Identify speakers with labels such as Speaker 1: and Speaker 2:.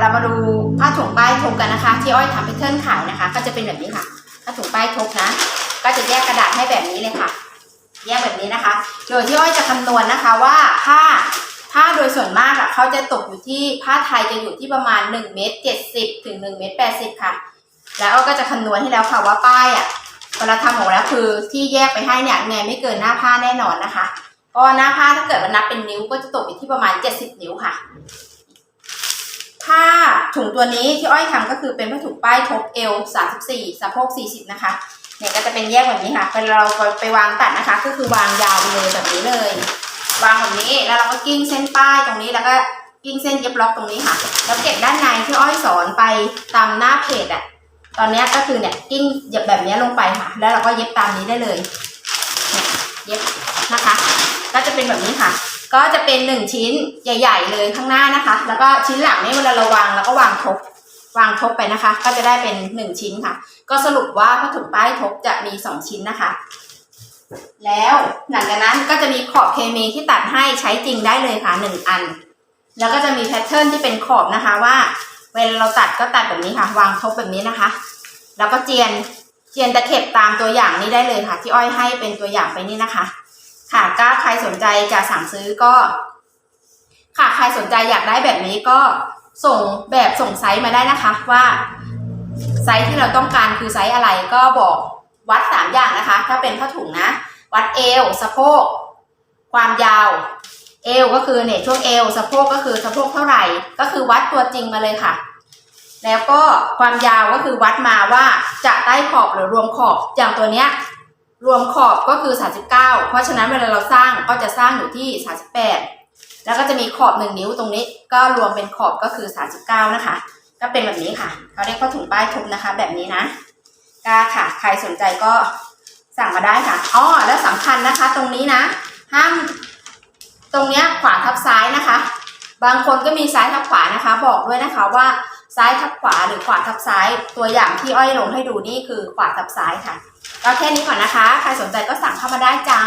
Speaker 1: เรามาดูผ้าถุงป้ายทบกันนะคะ ที่อ้อยทำแพทเทิร์นขายนะคะ ก็จะเป็นแบบนี้ค่ะผ้าถุงป้ายทบนะ ก็จะแยกกระดาษให้แบบนี้เลยค่ะ แยกแบบนี้นะคะ โดยที่อ้อยจะคำนวณนะคะว่าผ้าผ้าโดยส่วนมากอะเขาจะตกอยู่ที่ผ้าไทยจะอยู่ที่ประมาณ1เมตร70ถึง1เมตร80ค่ะ แล้วอ้อยก็จะคำนวณให้แล้วค่ะว่าป้ายอะเวลาทำออกแล้วคือที่แยกไปให้เนี่ยไงไม่เกินหน้าผ้าแน่นอนนะคะก็หน้าผ้าถ้าเกิดว่านับเป็นนิ้วก็จะตกอยู่ที่ประมาณ 70 นิ้วค่ะ ผ้าถุงตัวนี้ที่อ้อยทำก็คือเป็นผ้าถุงป้ายทบเอว34สะโพก40 นะคะ เนี่ยก็จะเป็นแยกแบบนี้ค่ะเวลาเราไปวางตัดนะคะ ก็คือวางยาวไปเลยแบบนี้เลย วางแบบนี้แล้วเราก็กิ้งเส้นป้ายตรงนี้แล้วก็กิ้งเส้นเย็บล็อกตรงนี้ค่ะ แล้วเก็บด้านในที่อ้อยสอนไปตามหน้าเพจอะตอนนี้ก็คือเนี่ยกิ้งเย็บแบบนี้ลงไปค่ะ แล้วเราก็เย็บตามนี้ได้เลย เย็บนะคะ ก็จะเป็นแบบนี้ค่ะ ก็จะเป็นหนึ่งชิ้นใหญ่ ๆ เลยข้างหน้านะคะ แล้วก็ชิ้นหลังนี่เวลาเราวางแล้วก็วางทบวางทบไปนะคะ ก็จะได้เป็นหนึ่งชิ้นค่ะ ก็สรุปว่าผ้าถุงป้ายทบจะมีสองชิ้นนะคะ แล้วหลังจากนั้นก็จะมีขอบเคมีที่ตัดให้ใช้จริงได้เลยค่ะหนึ่งอัน แล้วก็จะมีแพทเทิร์นที่เป็นขอบนะคะว่าเวลาเราตัดก็ตัดแบบนี้ค่ะ วางทบแบบนี้นะคะ แล้วก็เจียนเจียนตะเข็บตามตัวอย่างนี้ได้เลยค่ะ ที่อ้อยให้เป็นตัวอย่างไปนี่นะคะ ค่ะก็ใครสนใจจะสั่งซื้อก็ ค่ะใครสนใจอยากได้แบบนี้ก็ส่งแบบส่งไซส์มาได้นะคะว่าไซส์ที่เราต้องการคือไซส์อะไรก็บอกวัดสามอย่างนะคะ ถ้าเป็นผ้าถุงนะ วัดเอวสะโพก ความยาว เอวก็คือเนี่ยช่วงเอวสะโพกก็คือสะโพกเท่าไหร่ ก็คือวัดตัวจริงมาเลยค่ะ แล้วก็ความยาวก็คือวัดมาว่าจะใต้ขอบหรือรวมขอบอย่างตัวเนี้ย รวมขอบก็คือ 39 เพราะฉะนั้นเวลาเราสร้างก็จะสร้างอยู่ที่ 38 แล้วก็จะมีขอบ 1 นิ้วตรงนี้ ก็รวมเป็นขอบก็คือ 39 นะคะ ก็เป็นแบบนี้ค่ะเขาเรียกว่าถุงป้ายทุบนะคะ แบบนี้นะก้าค่ะ ใครสนใจก็สั่งมาได้ค่ะอ๋อแล้วสำคัญนะคะ ตรงนี้นะ ห้ามตรงเนี้ยขวาทับซ้ายนะคะ บางคนก็มีซ้ายทับขวานะคะ บอกด้วยนะคะว่า ซ้ายทับขวาหรือขวาทับซ้าย ตัวอย่างที่อ้อยลงให้ดูนี่คือขวาทับซ้ายค่ะก็แค่นี้ก่อนนะคะ ใครสนใจก็สั่งเข้ามาได้จ้า